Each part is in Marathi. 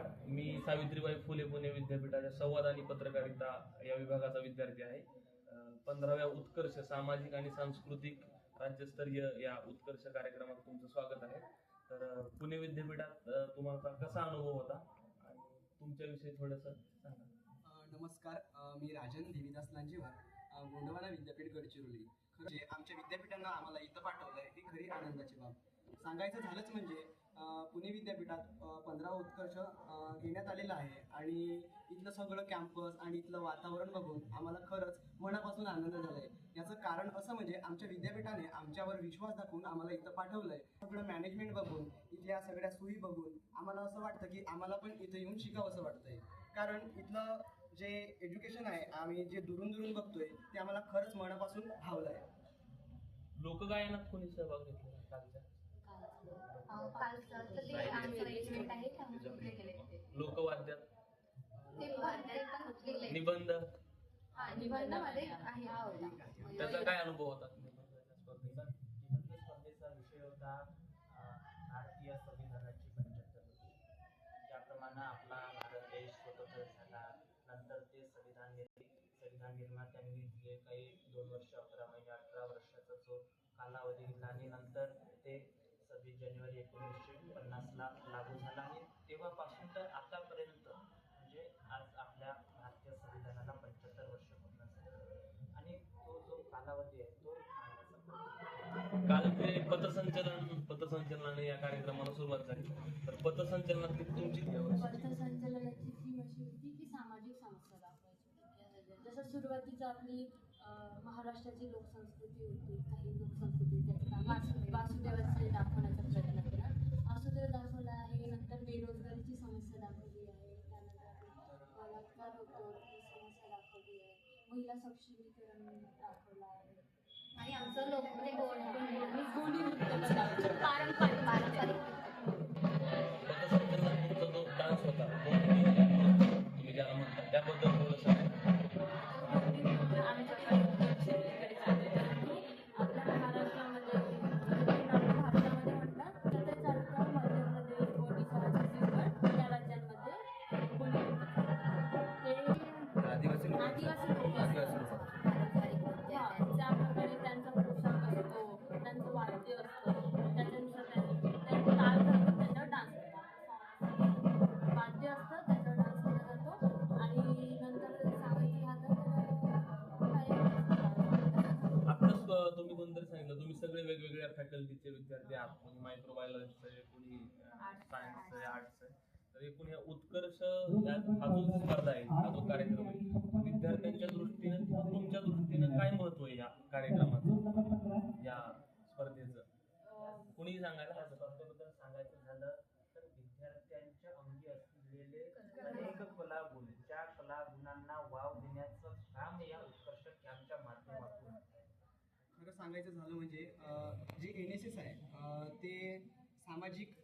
नमस्कार. मी सावित्रीबाई फुले पुणे विद्यापीठाच्या संवाद आणि पत्रकारिता या विभागाचा विद्यार्थी आहे. पंधराव्या उत्कर्ष सामाजिक आणि सांस्कृतिक राज्यस्तरीय या उत्कर्ष कार्यक्रमात तुमचं स्वागत आहे. तर पुणे विद्यापीठात तुम्हाला कसा अनुभव होता? आणि तुमच्याविषयी थोडंसं सांगा. नमस्कार. मी राजन देवीदास लांजेवर गोंडवाना विद्यापीठ गडचिरोली. खरं म्हणजे आमच्या विद्यापीठांना आम्हाला इथं पाठवलं ही खरी आनंदाची बाब. सांगायचं झालंच म्हणजे पुणे विद्यापीठात पंधरा उत्कर्ष घेण्यात आलेला आहे. आणि इथलं सगळं कॅम्पस आणि इथलं वातावरण बघून आम्हाला खरंच मनापासून आनंद झाला आहे याचं कारण असं म्हणजे आमच्या विद्यापीठाने आमच्यावर विश्वास दाखवून आम्हाला इथं पाठवलं आहे सगळं मॅनेजमेंट बघून इथल्या सगळ्या सोयी बघून आम्हाला असं वाटतं की आम्हाला पण इथं येऊन शिकावं असं वाटतंय. कारण इथलं जे एज्युकेशन आहे आम्ही जे दुरून दुरून बघतोय ते आम्हाला खरंच मनापासून भावलं आहे लोकगायनात कोणी सहभाग घेतला कालच्या? कालचं तर ते आमचं arrangement आहे त्यामुळे ते केले ते. लोकवाद्यात ते वाद्य पण केले. निबंध? हा, निबंधामध्ये आहे. हा होता. त्याचा काय अनुभव होता? स्पर्धेचा निबंध निबंध स्पर्धेचा विषय होता अ, भारतीय संविधानाची पंच्याहत्तर ज्याप्रमाणे आपला भारत देश स्वतंत्र झाला. नंतर ते संविधान निर्मित संविधान निर्मात्यांनी जे काही दोन वर्ष अकरा महिने अठरा वर्षाचा जो कालावधी घेतला आणि नंतर ते सव्वीस जानेवारी एकोणीसशे पन्नासला लागू झाला आणि तेव्हापासून तर आतापर्यंत म्हणजे आज आपल्या भारतीय संविधानाला पंच्याहत्तर वर्ष पूर्ण झाली. आणि तो जो कालावधी आहे तो काल ते पथसंचलन पथसंचलनाने या कार्यक्रमाला सुरुवात झाली. तर पथसंचलनात तुमची पथसंचलनाची थीम अशी होती की सामाजिक समस्या दाखवायची जसं सुरुवातीचं आपली महाराष्ट्राची लोकसंस्कृती होती काही लोकसंस्कृती त्याच्यात वासुदेवाचे दाखवण्याचा प्रयत्न केला वासुदेव दाखवला आहे नंतर बेरोजगारीची समस्या दाखवली आहे त्यानंतर बलात्कार होतो ती समस्या दाखवली आहे महिला सक्षमीकरण दाखवलं आहे आणि आमचं लोक म्हणजे पारंपरिक सगळे वेगवेगळ्या फॅकल्टीचे विद्यार्थी आहात. कोणी मायक्रोबायोलॉजीचं आहे कोणी सायन्सचं आहे. आर्ट्स आहे तर एकूण या उत्कर्ष हा जो स्पर्धा आहे हा जो कार्यक्रम आहे. विद्यार्थ्यांच्या दृष्टीनं किंवा तुमच्या दृष्टीनं काय महत्त्व आहे या कार्यक्रमाचं या स्पर्धेचं? कुणीही सांगायला हरकत नाही. स्पर्धेबद्दल सांगायचं झालं तर विद्यार्थ्यांच्या अंगी असलेले अनेक कलागुण त्या कलागुणांना वाव देण्याचं काम या उत्कर्ष कॅम्पच्या माध्यमातून आहे. खरं सांगायचं झालं म्हणजे जे एन एस एस आहे ते सामाजिक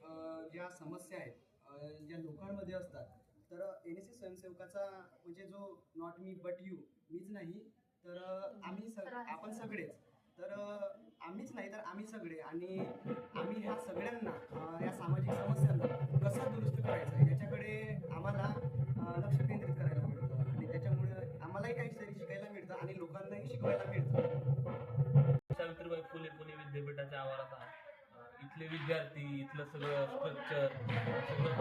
ज्या समस्या आहेत ज्या लोकांमध्ये असतात तर एन एस एस स्वयंसेवकाचा म्हणजे जो नॉट मी बट यू मीच नाही तर आम्ही सग आपण सगळेच. तर आम्हीच नाही तर आम्ही सगळे. आणि आम्ही ह्या सगळ्यांना या सामाजिक समस्यांना कसं दुरुस्त करायचं याच्याकडे आम्हाला लक्ष केंद्रित करायला मिळतं. आणि त्याच्यामुळे आम्हालाही काहीतरी शिकायला मिळतं आणि लोकांनाही शिकवायला मिळतं. विद्यापीठाच्या आवारात आहे अं, इथले विद्यार्थी इथलं सगळं स्ट्रक्चर सगळं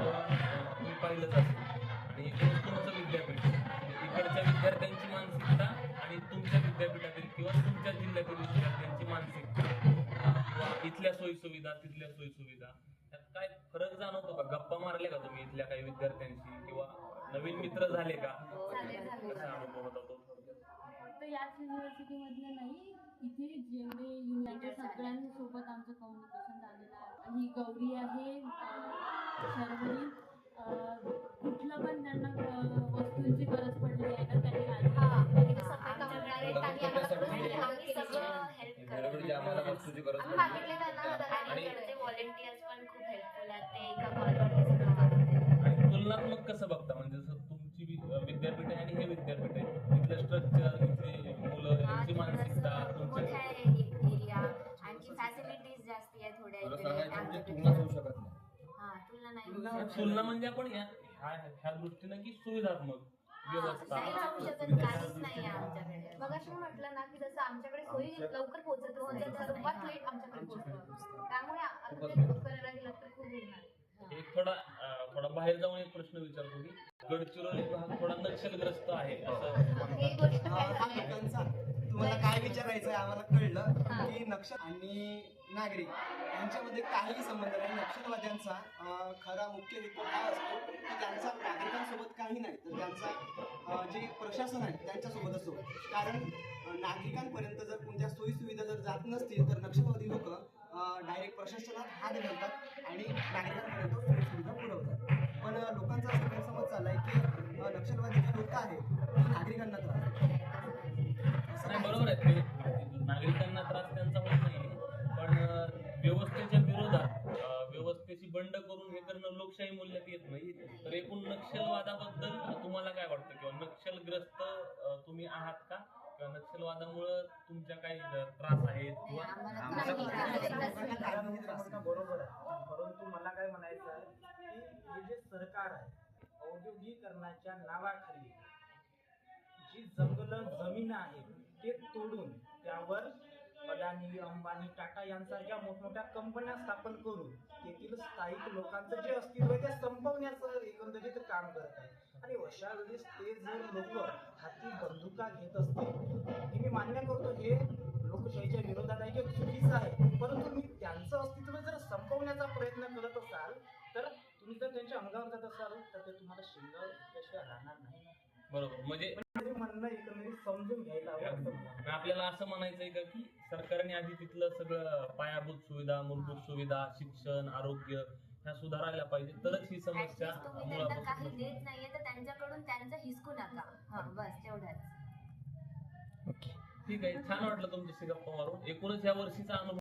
तुम्ही पाहिलंच असेल. आणि तुमचं विद्यापीठ. इकडच्या विद्यार्थ्यांची मानसिकता आणि तुमच्या विद्यापीठातील किंवा तुमच्या जिल्ह्यातील विद्यार्थ्यांची मानसिकता. किंवा इथल्या सोयीसुविधा तिथल्या सोयीसुविधा. त्यात काय फरक जाणवतो का? गप्पा मारले का तुम्ही इथल्या काही विद्यार्थ्यांशी? किंवा नवीन मित्र झाले का? झाले. कसा अनुभव होता तो? याच युनिव्हर्सिटीमधलं नाही इथे जेवढे युनिव्हर्सिटी सगळ्यांसोबत आमचं कम्युनिकेशन झालेलं आहे. ही गौरी आहे शर्वरी. कुठलं पण त्यांना वस्तूंची गरज पडली आहे तर त्यांनी हा, आधी आणि जास्त आहे थोड्या खरं इकडे सांगायचं म्हणजे आमच्यापेक्षा. तुलनाच होऊ शकत नाही. हा तुलना नाही तुलना होऊ होऊ शकत. तुलना म्हणजे आपण ह्या ह्या दृष्टीनं की सुविधात्मक व्यवस्था. नाही राहू शकत सुविधाच्या काहीच नाही दृष्टीनं. आमच्याकडे. मग अशी म्हटलं ना की जसं आमच्याकडे सोयी लवकर पोहोचत नाही सर्वात लेट आमच्याकडे पोहोचतं. त्यामुळे आता ते बुक करायला गेलं तर खूप होणार एक थोडा अं, थोडा बाहेर जाऊन एक प्रश्न विचारतो की गडचिरोली भाग थोडा नक्षलग्रस्त आहे असं हे गोष्ट अं, काय हा झाली? लोकांचा आहे आम्हाला कळलं की नक्षल आणि नागरिक यांच्यामध्ये काहीही संबंध नाही. नक्षलवाद्यांचा खरा मुख्य हेतू हा असतो की त्यांचा नागरिकांसोबत काही नाही. तर त्यांचा जे प्रशासन आहे त्यांच्यासोबत असतो कारण नागरिकांपर्यंत जर कोणत्या सोयी सुविधा जर जात नसतील तर नक्षलवादी लोक डायरेक्ट प्रशासनात हात घालतात आणि नागरिकांपर्यंत सोयी सुविधा पुरवतात. पण लोकांचा असा गैरसमज चाललाय की नक्षलवादी जी लोक आहेत नक्षलवादाबद्दल तुम्हाला काय वाटतं? किंवा नक्षलग्रस्त तुम्ही आहात का? किंवा नक्षलवादामुळं तुमच्या काही त्रास आहेत किंवा. बरोबर आहे. परंतु मला काय म्हणायचं आहे की हे जे सरकार आहे औद्योगिकरणाच्या नावाखाली जी जंगल जमीन आहे ते तोडून त्यावर अदानी अंबानी टाटा यांसारख्या मोठमोठ्या कंपन्या स्थापन करून तेथील स्थायिक लोकांचं जे अस्तित्व आहे ते काम करत आहे. आणि वेळेस ते जर लोक हाती बंदुका घेत असतील हे मी मान्य करतो हे लोकशाहीच्या विरोधात आहे हे चुकीचं आहे. परंतु मी त्यांचं अस्तित्व जर संपवण्याचा प्रयत्न करत असाल तर तुम्ही जर त्यांच्या अंगावर जात असाल तर ते तुम्हाला शिंगावर त्याशिवाय राहणार नाही बरोबर. म्हणजे म्हणणं एकंदरीत समजून घ्यायला आपल्याला असं म्हणायचं आहे का की सरकारने आधी तिथलं सगळं पायाभूत सुविधा मूलभूत सुविधा शिक्षण आरोग्य ह्या सुधारायला पाहिजे. तरच ही समस्या At least तुम्ही त्यांना काही मुळापासून देत नाहीये तर त्यांच्याकडून त्यांचं हिसकू नका. हा बस तेवढंच. ठीक आहे छान वाटलं तुमच्याशी गप्पा मारून. एकूणच या वर्षीचा अनुभव